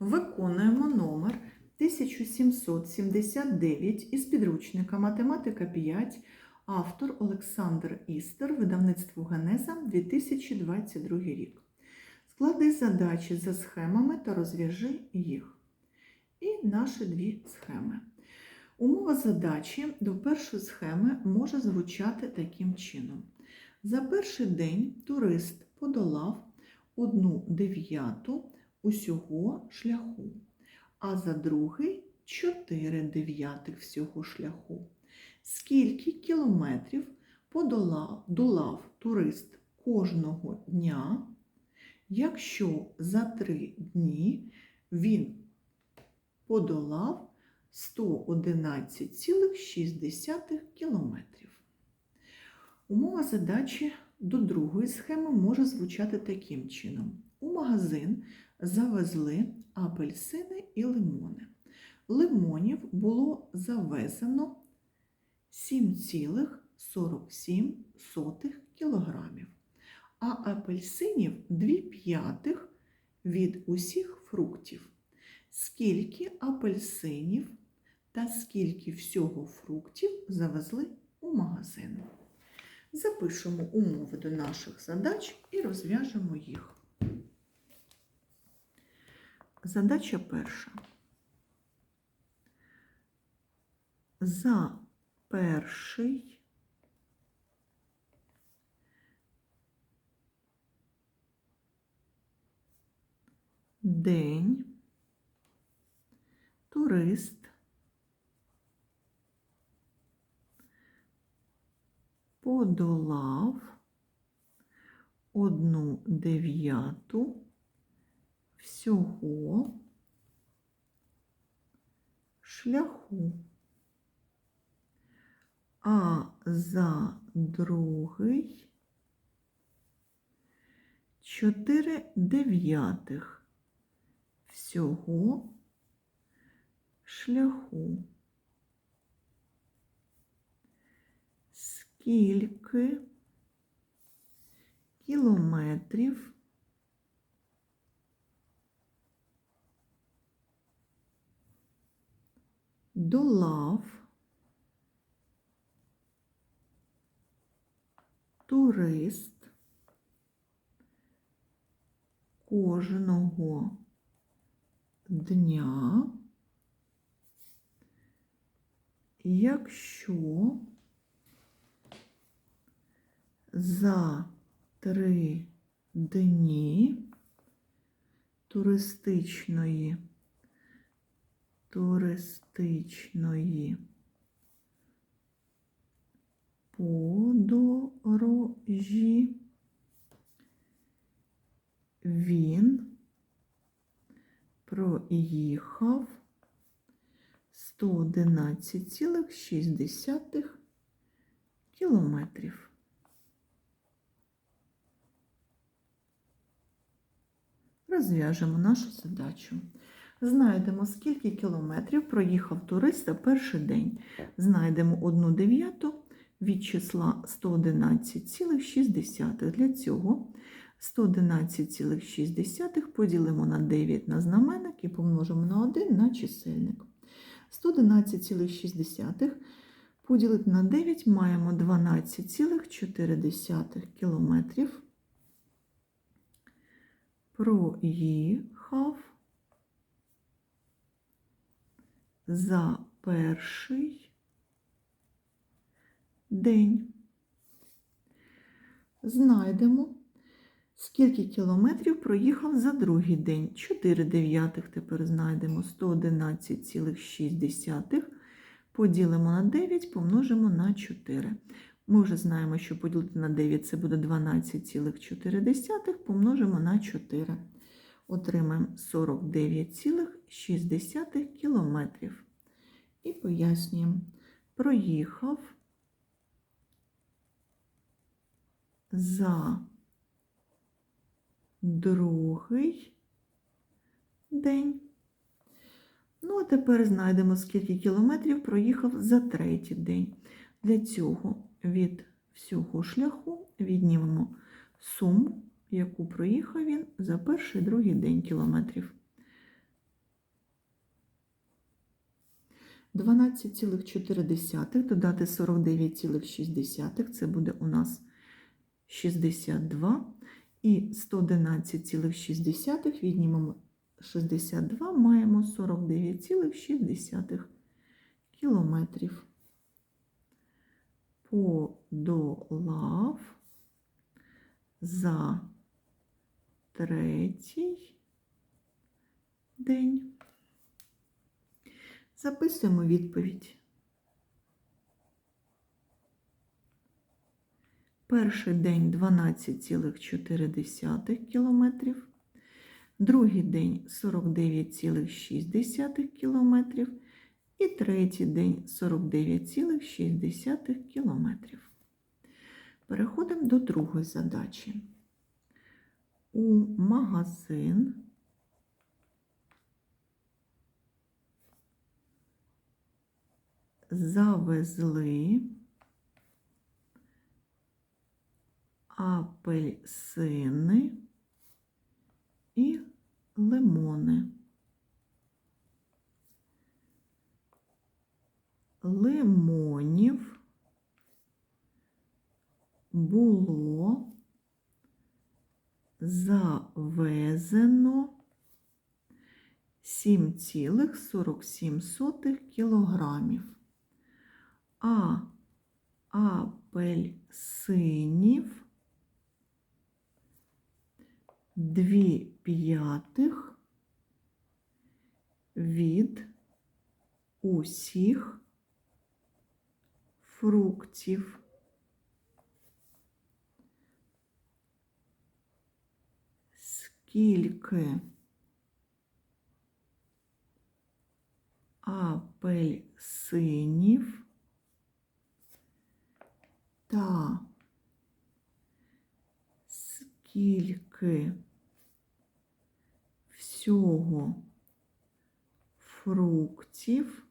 Виконуємо номер 1779 із підручника Математика 5, автор Олександр Істер, видавництво Генеза 2022 рік. Склади задачі за схемами та розв'яжи їх. І наші дві схеми. Умова задачі до першої схеми може звучати таким чином. За перший день турист подолав одну дев'яту усього шляху, а за другий 4 дев'ятих всього шляху. Скільки кілометрів подолав долав турист кожного дня, якщо за три дні він подолав 111,6 кілометрів? Умова задачі до другої схеми може звучати таким чином. У магазин завезли апельсини і лимони. Лимонів було завезено 7,47 кілограмів, а апельсинів 2 п'ятих від усіх фруктів. Скільки апельсинів та скільки всього фруктів завезли у магазин? Запишемо умови до наших задач і розв'яжемо їх. Задача перша. За перший день турист подолав одну дев'яту всього шляху, а за другий чотири дев'ятих всього шляху. Скільки кілометрів долав турист кожного дня, якщо за три дні туристичної туристичної подорожі він проїхав 111,6 кілометрів. Розв'яжемо нашу задачу. Знайдемо, скільки кілометрів проїхав турист за перший день. Знайдемо 1 дев'яту від числа 111,6. Для цього 111,6 поділимо на 9 на знаменник і помножимо на 1 на чисельник. 111,6 поділити на 9 маємо 12,4 кілометрів. Проїхав за перший день. Знайдемо, скільки кілометрів проїхав за другий день. 4 дев'ятих тепер знайдемо 111,6. Поділимо на 9, помножимо на 4. Ми вже знаємо, що поділити на 9 це буде 12,4, помножимо на 4 отримаємо 49,6 кілометрів. І пояснюємо, проїхав за другий день. Ну, а тепер знайдемо, скільки кілометрів проїхав за третій день. Для цього від всього шляху віднімемо суму яку проїхав він за перший другий день кілометрів. 12,4 додати 49,6 це буде у нас 62. І 111,6 віднімемо 62, маємо 49,6 кілометрів. Подолав за третій день. Записуємо відповідь. Перший день 12,4 кілометрів, другий день 49,6 кілометрів і третій день 49,6 кілометрів. Переходимо до другої задачі. У магазин завезли апельсини і лимони. Лимонів було завезено 7,47 кілограмів, а апельсинів дві п'ятих від усіх фруктів. Скільки апельсинів та скільки всього фруктів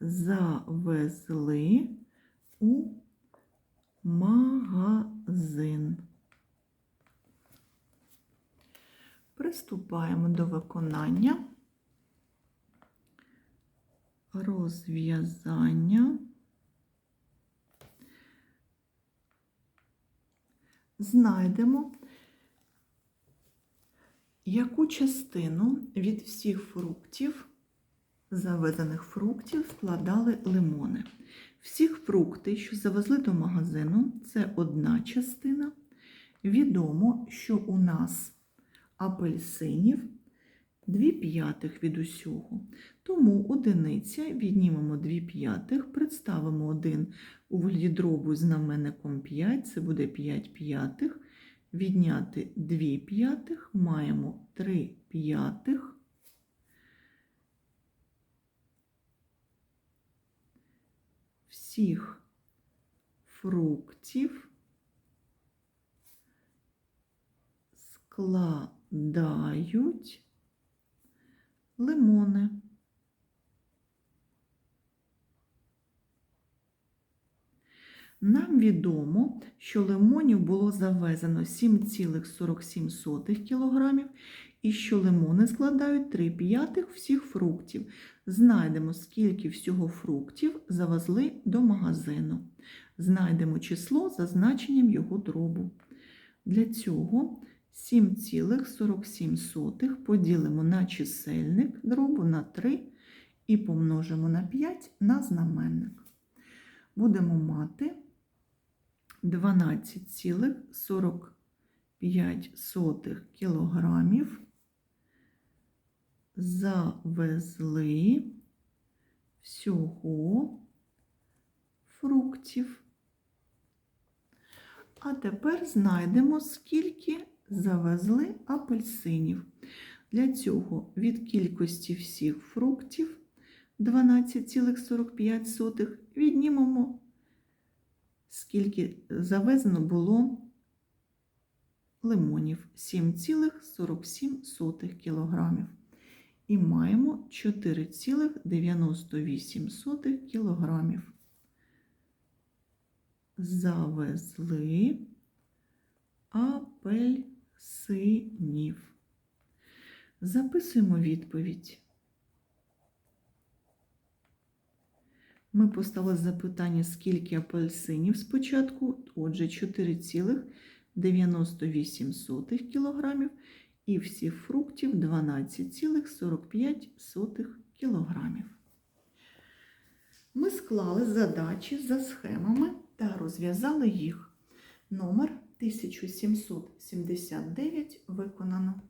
завезли у магазин. Приступаємо до виконання розв'язання. Знайдемо, яку частину від всіх фруктів, завезених фруктів, складали лимони. Всіх фрукти, що завезли до магазину, це одна частина. Відомо, що у нас апельсинів 2 п'ятих від усього. Тому одиниця віднімемо 2 п'ятих, представимо один у вигляді дробу знаменником 5, це буде 5 п'ятих. Відняти 2 п'ятих, маємо 3 п'ятих. Всіх фруктів складають лимони. Нам відомо, що лимонів було завезено 7,47 кг і що лимони складають 3 п'ятих всіх фруктів. Знайдемо, скільки всього фруктів завезли до магазину. Знайдемо число за значенням його дробу. Для цього 7,47 поділимо на чисельник дробу на 3 і помножимо на 5 на знаменник. Будемо мати 12,45 кілограмів завезли всього фруктів. А тепер знайдемо, скільки завезли апельсинів. Для цього від кількості всіх фруктів 12,45 віднімемо, скільки завезено було лимонів 7,47 кілограмів. І маємо 4,98 кілограмів. Завезли апельсинів. Записуємо відповідь. Ми поставили запитання, скільки апельсинів спочатку, отже, 4,98 кг і всіх фруктів 12,45 кг. Ми склали задачі за схемами та розв'язали їх. Номер 1779 виконано.